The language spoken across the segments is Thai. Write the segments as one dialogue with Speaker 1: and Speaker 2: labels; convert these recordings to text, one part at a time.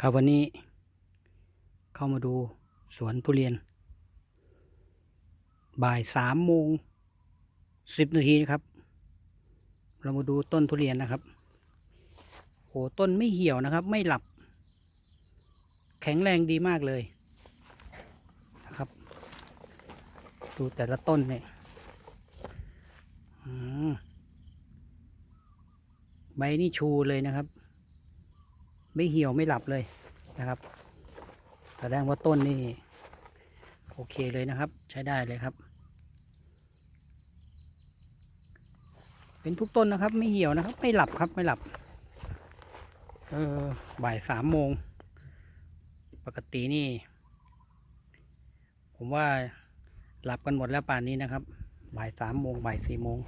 Speaker 1: ครับวันนี้ เข้ามาดูสวนทุเรียน บ่ายสามโมงสิบนาทีนะครับ เรามาดูต้นทุเรียนนะครับโอ้ต้นไม่เหี่ยวนะครับ ไม่หลับ แข็งแรงดีมากเลยนะครับ ดูแต่ละต้นเนี่ยอืมใบนี่ชูเลยนะครับ ไม่เหี่ยวไม่หลับเลยนะครับแสดงว่าต้นนี่โอเคเลยนะครับ ใช้ได้เลยครับ เป็นทุกต้นนะครับ ไม่เหี่ยวนะครับ ไม่หลับครับไม่หลับเออบ่ายสามโมง ปกตินี่ ผมว่าหลับกันหมดแล้วป่านนี้นะครับ บ่ายสามโมงบ่ายสี่โมง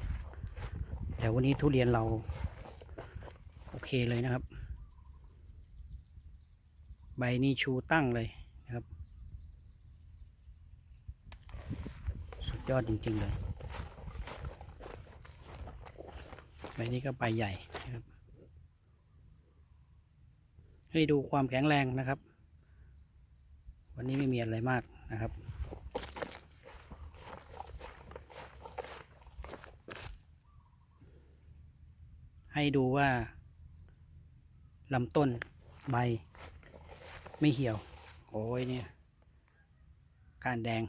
Speaker 1: แต่วันนี้ทุเรียนเรา โอเคเลยนะครับ ใบนี้ชูตั้งเลยนะครับ สุดยอดจริงๆเลย ใบนี้ก็ใบใหญ่นะครับ ให้ดูความแข็งแรงนะครับ วันนี้ไม่มีอะไรมากนะครับให้ดูว่าลำต้นใบ ไม่เหี่ยว โอ้ยเนี่ย การแดง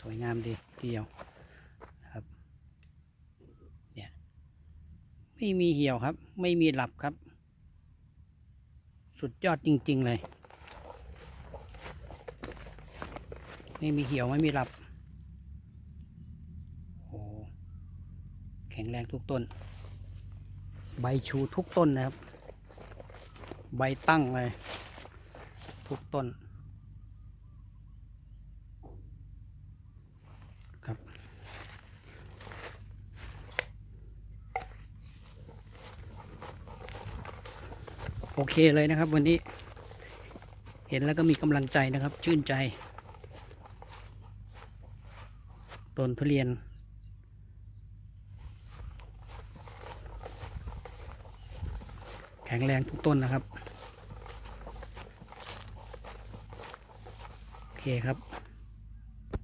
Speaker 1: สวยงามดีเดียวนะครับ เนี่ย ไม่มีเหี่ยวครับ ไม่มีหลับครับ สุดยอดจริง ๆ เลย ไม่มีเหี่ยวไม่มีหลับโอ้แข็งแรงทุกต้น ใบชูทุกต้นนะครับ ใบตั้งเลย ทุกต้นครับ โอเคเลยนะครับวันนี้ เห็นแล้วก็มีกำลังใจนะครับ ชื่นใจ ต้นทุเรียนแข็งแรงทุกต้นนะครับ โอ เคครับ